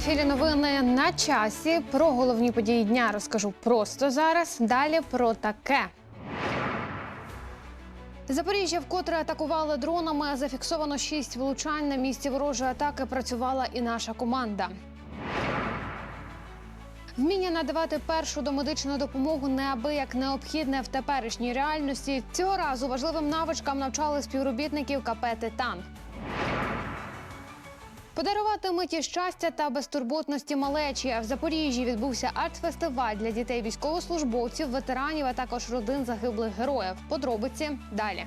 ефірі новини на часі. Про головні події дня розкажу просто зараз. Далі про таке. Запоріжжя вкотре атакували дронами. Зафіксовано шість влучань. На місці ворожої атаки працювала і наша команда. Вміння надавати першу домедичну допомогу неабияк необхідне в теперішній реальності. Цього разу важливим навичкам навчали співробітників КП «Титан». Подарувати миті щастя та безтурботності малечі в Запоріжжі відбувся арт-фестиваль для дітей військовослужбовців, ветеранів, а також родин загиблих героїв. Подробиці далі.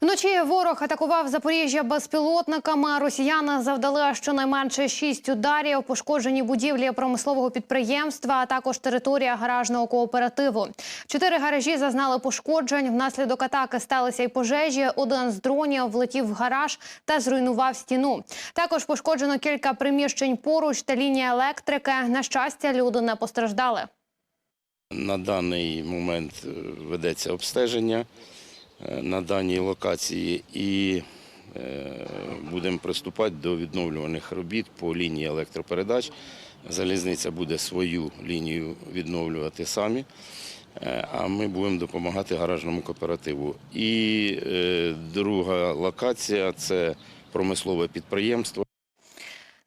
Вночі ворог атакував Запоріжжя безпілотниками. Росіяни завдали щонайменше шість ударів, пошкоджені будівлі промислового підприємства, а також територія гаражного кооперативу. Чотири гаражі зазнали пошкоджень. Внаслідок атаки сталися й пожежі. Один з дронів влетів в гараж та зруйнував стіну. Також пошкоджено кілька приміщень поруч та лінія електрики. На щастя, люди не постраждали. На даний момент е, ведеться обстеження на даній локації і е, будемо приступати до відновлюваних робіт по лінії електропередач. Залізниця буде свою лінію відновлювати самі, е, а ми будемо допомагати гаражному кооперативу. І е, друга локація це промислове підприємство.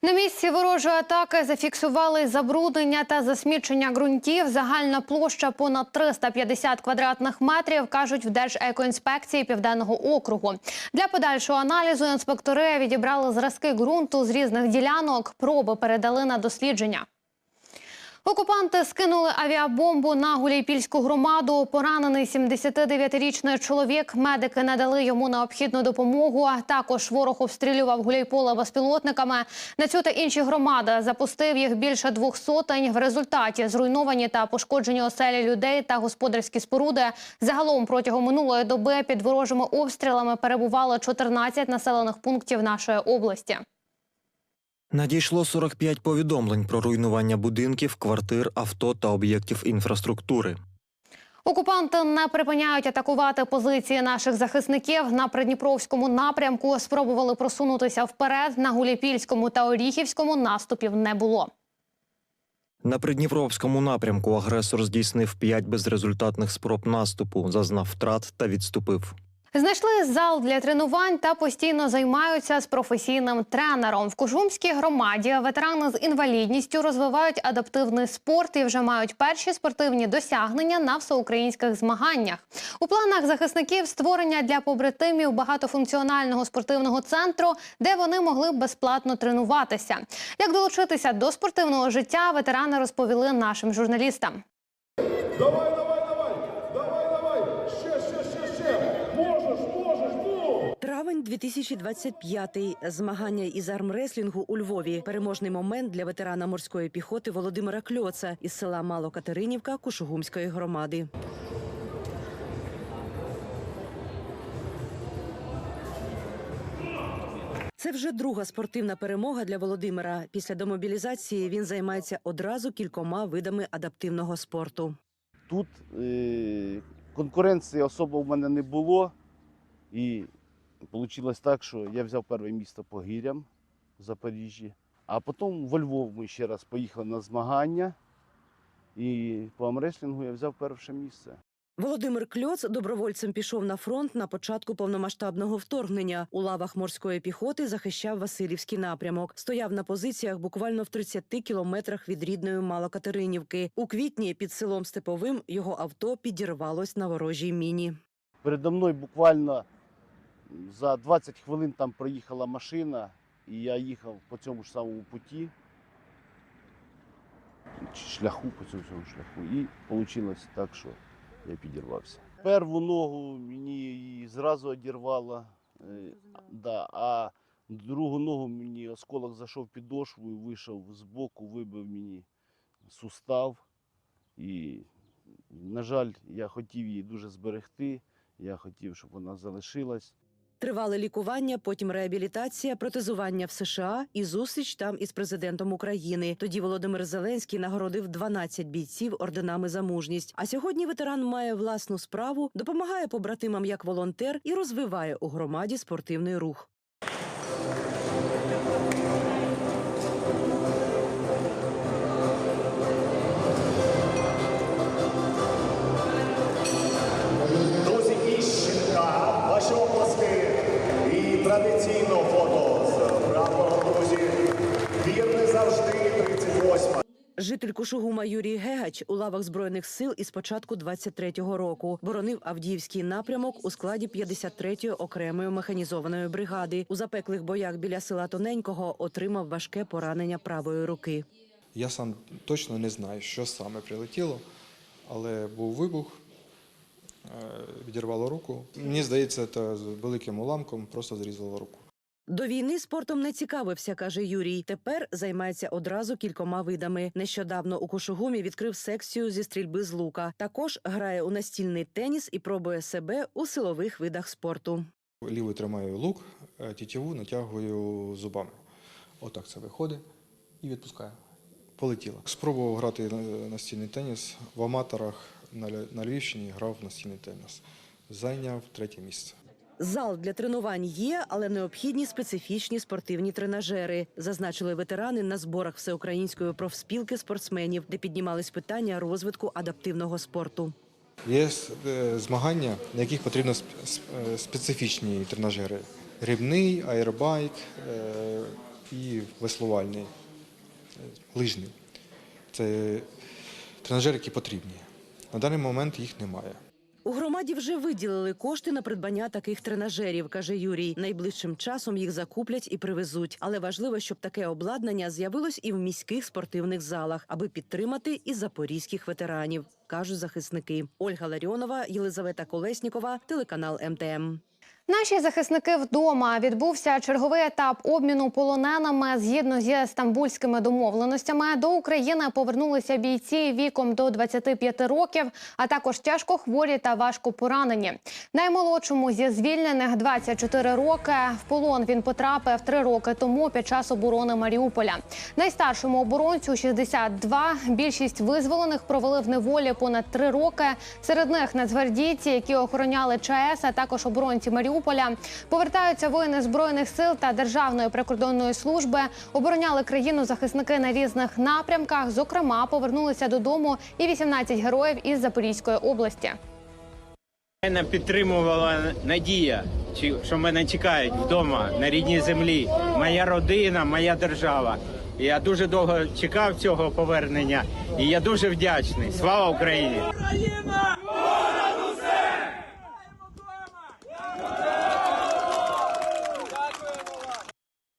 На місці ворожої атаки зафіксували забруднення та засмічення ґрунтів. Загальна площа понад 350 квадратних метрів, кажуть в Держекоінспекції Південного округу. Для подальшого аналізу інспектори відібрали зразки ґрунту з різних ділянок. Проби передали на дослідження. Окупанти скинули авіабомбу на Гуляйпільську громаду. Поранений 79-річний чоловік. Медики надали йому необхідну допомогу. Також ворог обстрілював Гуляйполе безпілотниками. На цю та інші громади запустив їх більше двох сотень. В результаті зруйновані та пошкоджені оселі людей та господарські споруди. Загалом протягом минулої доби під ворожими обстрілами перебувало 14 населених пунктів нашої області. Надійшло 45 повідомлень про руйнування будинків, квартир, авто та об'єктів інфраструктури. Окупанти не припиняють атакувати позиції наших захисників на придніпровському напрямку. Спробували просунутися вперед. На Гуляйпільському та Оріхівському наступів не було. На Придніпровському напрямку агресор здійснив 5 безрезультатних спроб наступу, зазнав втрат та відступив. Знайшли зал для тренувань та постійно займаються з професійним тренером. В Кужумській громаді ветерани з інвалідністю розвивають адаптивний спорт і вже мають перші спортивні досягнення на всеукраїнських змаганнях. У планах захисників створення для побратимів багатофункціонального спортивного центру, де вони могли б безплатно тренуватися. Як долучитися до спортивного життя, ветерани розповіли нашим журналістам. 2025. Змагання із армреслінгу у Львові. Переможний момент для ветерана морської піхоти Володимира Кльоца із села Малокатеринівка Кушугумської громади. Це вже друга спортивна перемога для Володимира. Після демобілізації він займається одразу кількома видами адаптивного спорту. Тут е, конкуренції особо в мене не було. І вийшло так, що я взяв перше місце по гірям в Запоріжжі, а потім во Львов ми ще раз поїхали на змагання. І по амреслінгу я взяв перше місце. Володимир Кльоц добровольцем пішов на фронт на початку повномасштабного вторгнення. У лавах морської піхоти захищав Васильівський напрямок. Стояв на позиціях буквально в 30 кілометрах від рідної Малокатеринівки. У квітні під селом Степовим його авто підірвалось на ворожій міні. Передо мною буквально за 20 хвилин там проїхала машина, і я їхав по цьому ж самому путі, шляху по цьому самому шляху. І вийшло так, що я підірвався. Перву ногу мені її зразу одірвало, е, да, а другу ногу мені осколок зайшов під підошву і вийшов з боку, вибив мені сустав. І, на жаль, я хотів її дуже зберегти. Я хотів, щоб вона залишилась. Тривале лікування, потім реабілітація, протезування в США і зустріч там із президентом України. Тоді Володимир Зеленський нагородив 12 бійців орденами за мужність. А сьогодні ветеран має власну справу, допомагає побратимам як волонтер і розвиває у громаді спортивний рух. Житель Кушугума Юрій Гегач у лавах збройних сил із початку 23-го року боронив Авдіївський напрямок у складі 53-ї окремої механізованої бригади. У запеклих боях біля села Тоненького отримав важке поранення правої руки. Я сам точно не знаю, що саме прилетіло, але був вибух, е, відірвало руку. Мені здається, це з великим уламком просто зрізало руку. До війни спортом не цікавився, каже Юрій. Тепер займається одразу кількома видами. Нещодавно у Кушугумі відкрив секцію зі стрільби з лука. Також грає у настільний теніс і пробує себе у силових видах спорту. Лівою тримаю лук, е, тітіву натягую зубами. Отак це виходить і відпускаю. Полетіло. Спробував грати настільний теніс в аматорах на Львівщині, грав настільний теніс. Зайняв третє місце. Зал для тренувань є, але необхідні специфічні спортивні тренажери, зазначили ветерани на зборах всеукраїнської профспілки спортсменів, де піднімались питання розвитку адаптивного спорту. Є е, змагання, на яких потрібно е, специфічні тренажери: грибний, аеробайк е, і веслувальний, лижний. Це тренажери, які потрібні. На даний момент їх немає. У громаді вже виділили кошти на придбання таких тренажерів, каже Юрій. Найближчим часом їх закуплять і привезуть. Але важливо, щоб таке обладнання з'явилось і в міських спортивних залах, аби підтримати і запорізьких ветеранів, кажуть захисники. Ольга Ларіонова, Єлизавета Колеснікова, телеканал МТМ. Наші захисники вдома відбувся черговий етап обміну полоненими згідно зі стамбульськими домовленостями. До України повернулися бійці віком до 25 років, а також тяжко хворі та важко поранені. Наймолодшому зі звільнених 24 роки. В полон він потрапив три роки тому під час оборони Маріуполя. Найстаршому оборонцю 62. Більшість визволених провели в неволі понад три роки. Серед них нацгвардійці, які охороняли ЧАЕС, а також оборонці Маріуполя. Повертаються воїни збройних сил та державної прикордонної служби. Обороняли країну захисники на різних напрямках. Зокрема, повернулися додому і 18 героїв із Запорізької області. Мене підтримувала надія, чи- що мене чекають вдома на рідній землі. Моя родина, моя держава. Я дуже довго чекав цього повернення, і я дуже вдячний. Слава Україні!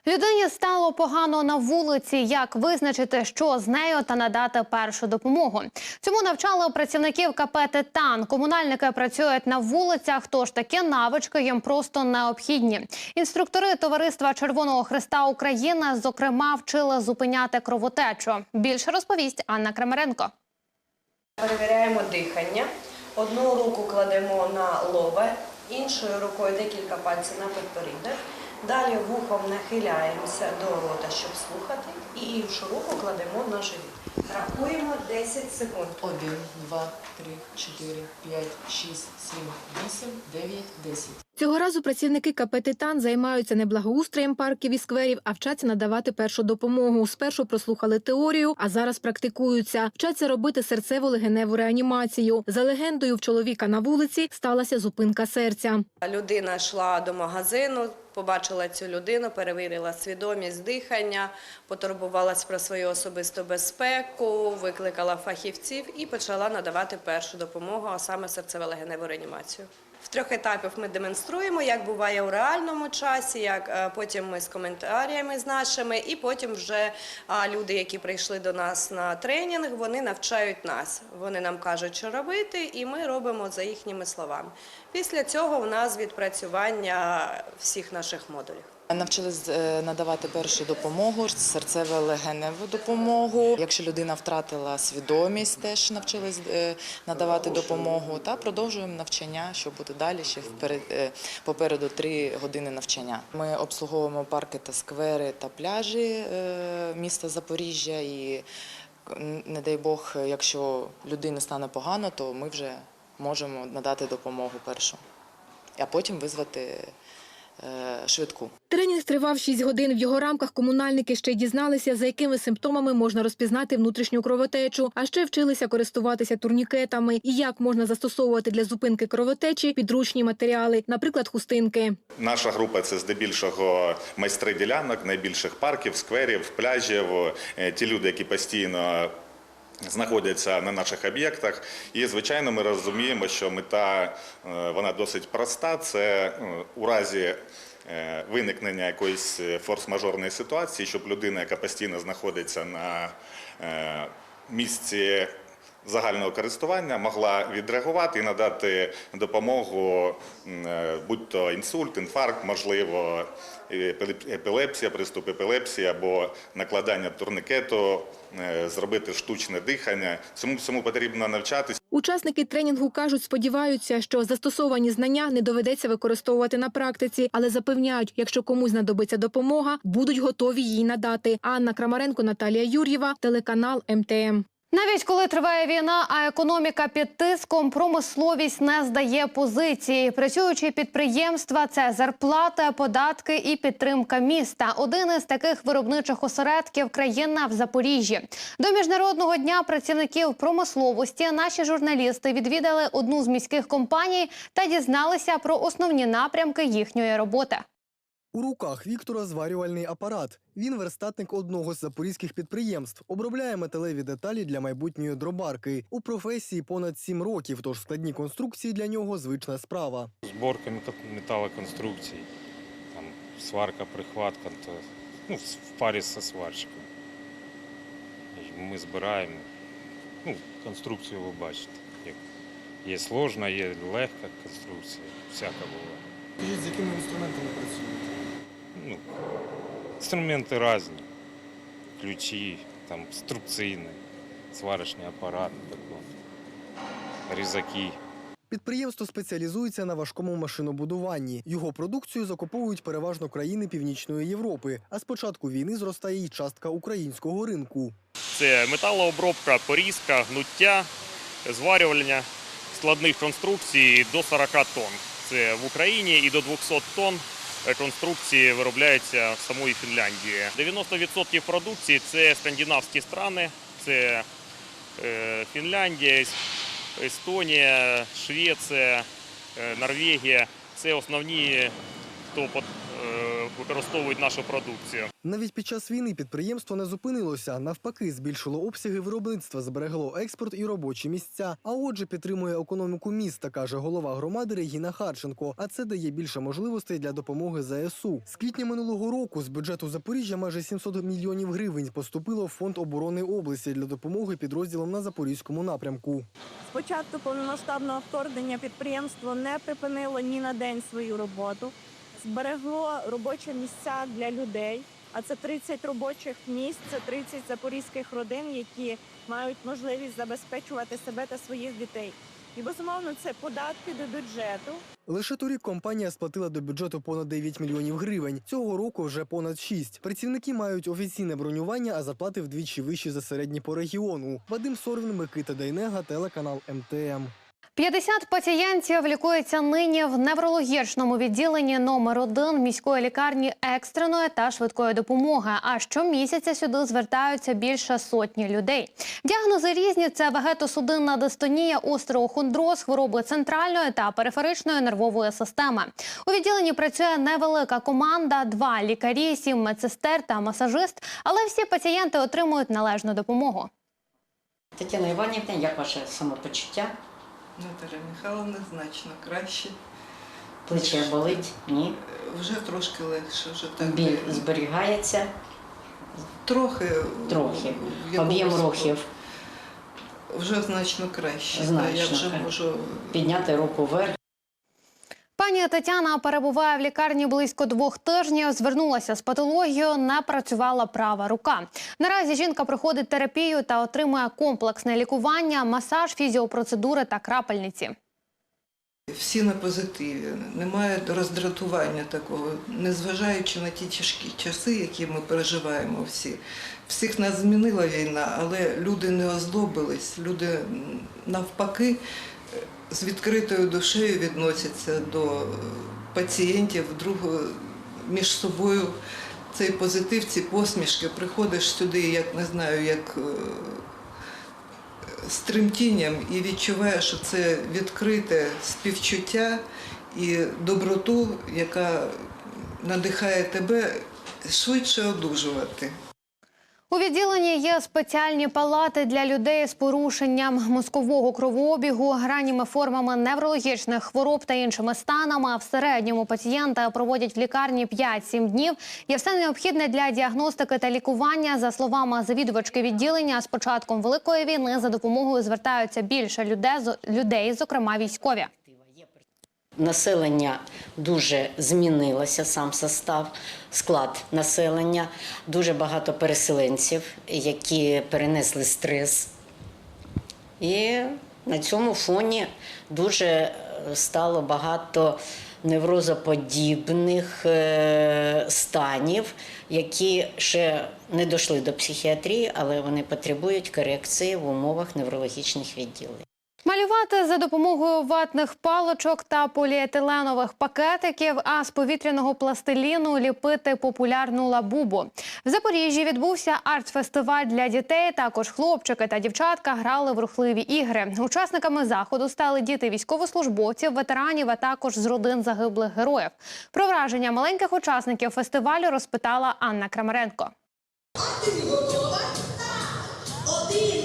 Людині стало погано на вулиці. Як визначити, що з нею та надати першу допомогу? Цьому навчали працівників КП «Титан». Комунальники працюють на вулицях, тож такі навички їм просто необхідні. Інструктори товариства Червоного Христа України, зокрема, вчили зупиняти кровотечу. Більше розповість Анна Крамаренко. Перевіряємо дихання. Одну руку кладемо на лобе, іншою рукою декілька пальців на підборідок. Далі вухом нахиляємося до рота, щоб слухати, і іншу руку кладемо на живіт. Рахуємо 10 секунд. 1, 2, 3, 4, 5, 6, 7, 8, 9, 10. Цього разу працівники КП «Титан» займаються не благоустроєм парків і скверів, а вчаться надавати першу допомогу. Спершу прослухали теорію, а зараз практикуються. Вчаться робити серцево-легеневу реанімацію. За легендою, в чоловіка на вулиці сталася зупинка серця. Людина йшла до магазину, побачила цю людину, перевірила свідомість дихання, потурбувалась про свою особисту безпеку, викликала фахівців і почала надавати першу допомогу, а саме серцево-легеневу реанімацію. В трьох етапах ми демонструємо, як буває у реальному часі, як е, потім ми з коментарями з нашими, і потім вже люди, які прийшли до нас на тренінг, вони навчають нас. Вони нам кажуть, що робити, і ми робимо за їхніми словами. Після цього у нас відпрацювання всіх наших модулів. Навчились е, надавати першу допомогу, серцево-легеневу допомогу. Якщо людина втратила свідомість, теж навчились е, надавати допомогу. Та продовжуємо навчання, що буде далі. Ще е, попереду три години навчання. Ми обслуговуємо парки та сквери та пляжі міста Запоріжжя. І не дай Бог, якщо людині стане погано, то ми вже можемо надати допомогу першу, а потім визвати швидку. Тренінг тривав 6 годин. В його рамках комунальники ще й дізналися, за якими симптомами можна розпізнати внутрішню кровотечу, а ще вчилися користуватися турнікетами і як можна застосовувати для зупинки кровотечі підручні матеріали, наприклад, хустинки. Наша група це здебільшого майстри ділянок, найбільших парків, скверів, пляжів. Е, Ті люди, які постійно знаходяться на наших об'єктах. І, звичайно, ми розуміємо, що мета е, вона досить проста. Це е, у разі е, виникнення якоїсь форс-мажорної ситуації, щоб людина, яка постійно знаходиться на місці загального користування, могла відреагувати і надати допомогу, будь-то інсульт, інфаркт, можливо, епілепсія, приступ епілепсії або накладання турникету, е, зробити штучне дихання. Цьому всьому потрібно навчатися. Учасники тренінгу кажуть, сподіваються, що застосовані знання не доведеться використовувати на практиці, але запевняють, якщо комусь знадобиться допомога, будуть готові її надати. Анна Крамаренко, Наталія Юр'єва, телеканал МТМ. Навіть коли триває війна, а економіка під тиском, промисловість не здає позиції. Працюючі підприємства це зарплати, податки і підтримка міста. Один із таких виробничих осередків країна в Запоріжжі. До міжнародного дня працівників промисловості наші журналісти відвідали одну з міських компаній та дізналися про основні напрямки їхньої роботи. У руках Віктора зварювальний апарат. Він верстатник одного з запорізьких підприємств. Обробляє металеві деталі для майбутньої дробарки. У професії понад сім років, тож складні конструкції для нього звична справа. Зборка мета- металоконструкцій, там сварка, прихватка, то, ну, в парі зі сварщиком. Ми збираємо. Ну, конструкцію ви бачите. Як є сложна, є легка конструкція, всяка буває. Скажіть, з якими інструментами працюєте? Ну, інструменти різні. Ключі, там, струбцини, сварочний апарат, тако, різаки. Підприємство спеціалізується на важкому машинобудуванні. Його продукцію закуповують переважно країни Північної Європи. А з початку війни зростає й частка українського ринку. Це металообробка, порізка, гнуття, зварювання складних конструкцій до 40 тонн. Це в Україні і до 200 тонн конструкції виробляються в самої Фінляндії. 90% продукції це скандинавські страни, це е, Фінляндія, Естонія, Швеція, е, Норвегія. Це основні, хто використовують нашу продукцію. Навіть під час війни підприємство не зупинилося. Навпаки, збільшило обсяги виробництва, зберегло експорт і робочі місця. А отже, підтримує економіку міста, каже голова громади Регіна Харченко. А це дає більше можливостей для допомоги ЗСУ. З квітня минулого року з бюджету Запоріжжя майже 700 мільйонів гривень поступило в фонд оборони області для допомоги підрозділам на запорізькому напрямку. З початку повномасштабного вторгнення підприємство не припинило ні на день свою роботу, зберегло робочі місця для людей. А це 30 робочих місць, це 30 запорізьких родин, які мають можливість забезпечувати себе та своїх дітей. І безумовно, це податки до бюджету. Лише торік компанія сплатила до бюджету понад 9 мільйонів гривень. Цього року вже понад 6. Працівники мають офіційне бронювання, а зарплати вдвічі вищі за середні по регіону. Вадим Сорвін, Микита Дайнега, телеканал МТМ. 50 пацієнтів лікуються нині в неврологічному відділенні номер 1 міської лікарні екстреної та швидкої допомоги. А щомісяця сюди звертаються більше сотні людей. Діагнози різні: це вегетосудинна дистонія, остеохондроз, хвороби центральної та периферичної нервової системи. У відділенні працює невелика команда: два лікарі, сім медсестер та масажист. Але всі пацієнти отримують належну допомогу. Тетяна Іванівна, як ваше самопочуття? Наталя Михайловна значно краще. Плече болить? Ні. Вже трошки легше. Вже так Біль зберігається? трохи. Трохи. Об'єм рухів Вже значно краще. Значно я вже можу підняти руку вверх. Пані Тетяна перебуває в лікарні близько двох тижнів. Звернулася з патологією, не працювала права рука. Наразі жінка проходить терапію та отримує комплексне лікування, масаж, фізіопроцедури та крапельниці. всі на позитиві. Немає роздратування такого, незважаючи на ті тяжкі часи, які ми переживаємо всі. Всіх нас змінила війна, але люди не озлобились, люди навпаки з відкритою душею відносяться до е, пацієнтів, друг е, між собою. Цей позитив, ці посмішки, приходиш сюди, як не знаю, як е, з тремтінням і відчуваєш, що це відкрите співчуття і доброту, яка надихає тебе швидше одужувати. У відділенні є спеціальні палати для людей з порушенням мозкового кровообігу, ранніми формами неврологічних хвороб та іншими станами. В середньому пацієнта проводять в лікарні 5-7 днів. Є все необхідне для діагностики та лікування. За словами завідувачки відділення, з початком великої війни за допомогою звертаються більше людей, зокрема військові. Населення дуже змінилося, сам состав, склад населення. Дуже багато переселенців, які перенесли стрес. І на цьому фоні дуже е, стало багато неврозоподібних е, станів, які ще не дійшли до психіатрії, але вони потребують корекції в умовах неврологічних відділень. Малювати за допомогою ватних паличок та поліетиленових пакетиків, а з повітряного пластиліну ліпити популярну лабубу. В Запоріжжі відбувся арт-фестиваль для дітей. Також хлопчики та дівчатка грали в рухливі ігри. Учасниками заходу стали діти військовослужбовців, ветеранів, а також з родин загиблих героїв. Про враження маленьких учасників фестивалю розпитала Анна Крамаренко. Один,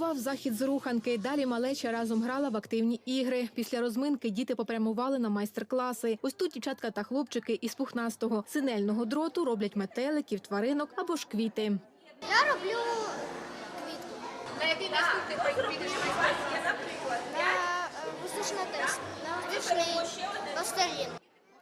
Стартував захід з руханки. Далі малеча разом грала в активні ігри. Після розминки діти попрямували на майстер-класи. Ось тут дівчатка та хлопчики із пухнастого синельного дроту роблять метеликів, тваринок або ж квіти. Я роблю квітку. На який наступний проєкт підеш наприклад? На воздушний тест, на воздушний пластилін.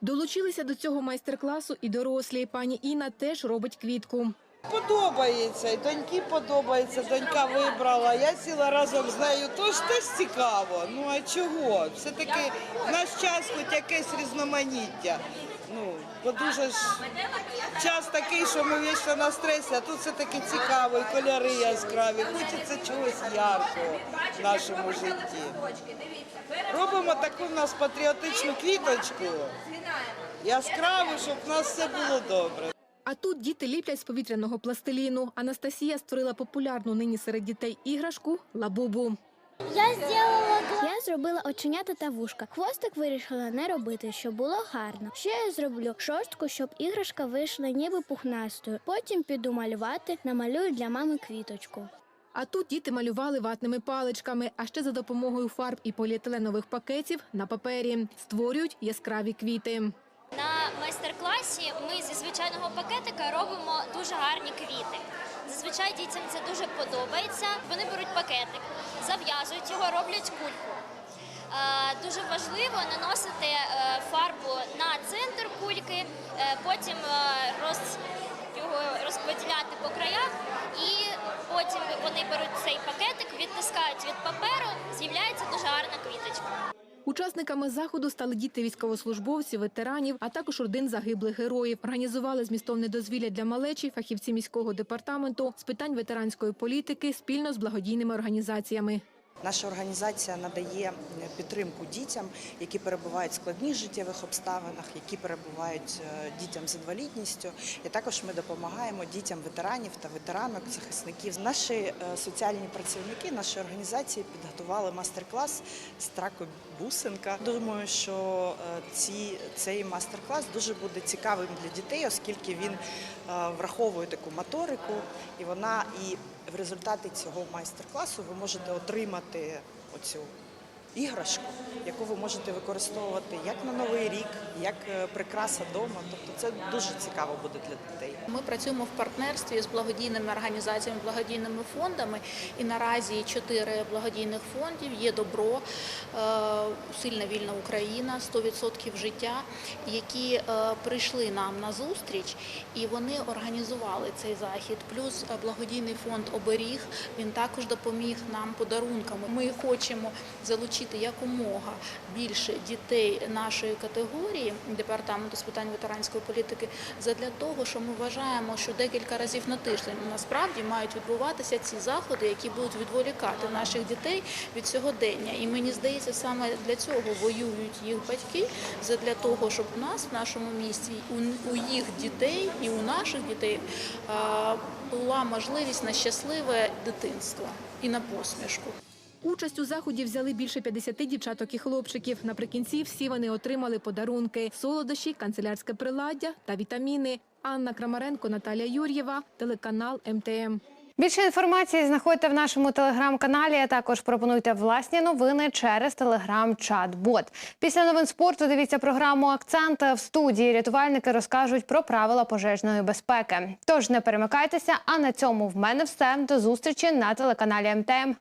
Долучилися до цього майстер-класу і дорослі. Пані Інна теж робить квітку. Подобається, і доньки подобається, донька вибрала. Я сіла разом з нею, тож теж цікаво. Ну а чого? Все-таки в наш час хоч якесь різноманіття. Ну, бо дуже ж час такий, що ми вічно на стресі, а тут все-таки цікаво, і кольори яскраві. Хочеться чогось яркого в нашому житті. Робимо таку в нас патріотичну квіточку, яскраву, щоб в нас все було добре. А тут діти ліплять з повітряного пластиліну. Анастасія створила популярну нині серед дітей іграшку лабубу. Я зробила я зробила оченята та вушка. Хвостик вирішила не робити, щоб було гарно. Ще я зроблю шорстку, щоб іграшка вийшла ніби пухнастою. Потім піду малювати, намалюю для мами квіточку. А тут діти малювали ватними паличками, а ще за допомогою фарб і поліетиленових пакетів на папері створюють яскраві квіти. На майстер-класі звичайного пакетика робимо дуже гарні квіти. Зазвичай дітям це дуже подобається. Вони беруть пакетик, зав'язують його, роблять кульку. Е, Дуже важливо наносити е, фарбу на центр кульки, е, потім роз, його розподіляти по краях, і потім вони беруть цей пакетик, відтискають від паперу, з'являється дуже гарна квіточка. Учасниками заходу стали діти військовослужбовців, ветеранів, а також родин загиблих героїв. Організували змістовне дозвілля для малечі, фахівці міського департаменту з питань ветеранської політики спільно з благодійними організаціями. Наша організація надає підтримку дітям, які перебувають в складних життєвих обставинах, які перебувають е, дітям з інвалідністю. І також ми допомагаємо дітям ветеранів та ветеранок, захисників. Наші е, соціальні працівники нашої організації підготували мастер-клас з траку бусинка. Думаю, що е, ці, цей мастер-клас дуже буде цікавим для дітей, оскільки він е, враховує таку моторику, і вона і в результаті цього майстер-класу ви можете отримати оцю іграшку, яку ви можете використовувати як на новий рік, як е, прикраса вдома. Тобто це дуже цікаво буде для дітей. Ми працюємо в партнерстві з благодійними організаціями, благодійними фондами. І наразі чотири благодійних фондів є добро, е, сильна вільна Україна, 100% життя, які е, прийшли нам на зустріч, і вони організували цей захід. Плюс благодійний фонд Оберіг він також допоміг нам подарунками. Ми хочемо залучити якомога більше дітей нашої категорії департаменту з питань ветеранської політики задля того, що ми вважаємо, що декілька разів на тиждень насправді мають відбуватися ці заходи, які будуть відволікати наших дітей від сьогодення. І мені здається, саме для цього воюють їх батьки, задля того, щоб у нас в нашому місті у, у їх дітей і у наших дітей була можливість на щасливе дитинство і на посмішку. Участь у заході взяли більше 50 дівчаток і хлопчиків. Наприкінці всі вони отримали подарунки: солодощі, канцелярське приладдя та вітаміни. Анна Крамаренко, Наталія Юр'єва, телеканал МТМ. Більше інформації знаходьте в нашому телеграм-каналі. а Також пропонуйте власні новини через телеграм-чат-бот. Після новин спорту дивіться програму Акцент в студії. Рятувальники розкажуть про правила пожежної безпеки. Тож не перемикайтеся. А на цьому в мене все. До зустрічі на телеканалі МТМ.